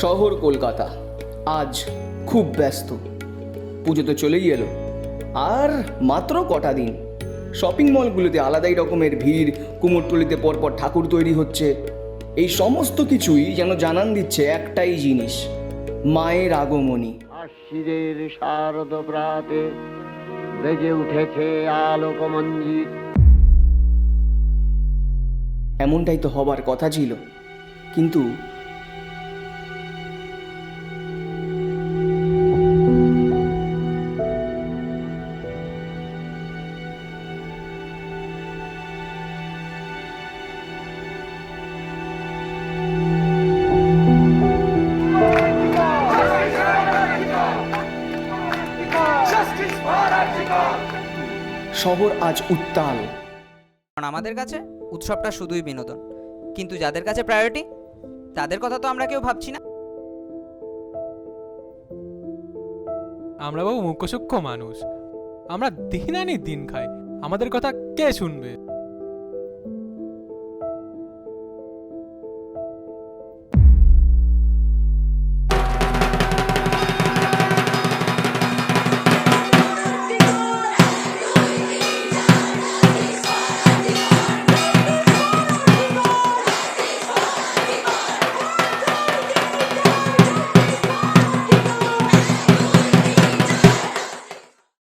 শহর কলকাতা। আজ খুব ব্যস্ত। পুজো তো চলেই এলো। আর মাত্র কটা দিন। শপিং মলগুলোতে আলাদাই রকমের ভিড় কুমোরটুলিতে পরপর ঠাকুর তৈরি হচ্ছে। এই সমস্ত কিছুই যেন জানান দিচ্ছে একটাই জিনিস মায়ের আগমনী। আশিরের শারদ প্রাতে বেজে উঠেছে আলোকমঞ্জিত এমনটাই তো হবার কথা ছিল। কিন্তু শহর আজ উত্তাল। কারণ আমাদের কাছে উৎসবটা শুধুই বিনোদন। কিন্তু যাদের কাছে প্রায়োরিটি তাদের কথা তো আমরা কেউ ভাবছি না। আমরা বাবু মুখ্যসূক্ষ্ম মানুষ। আমরা দিন আনি দিন খাই। আমাদের কথা কে শুনবে?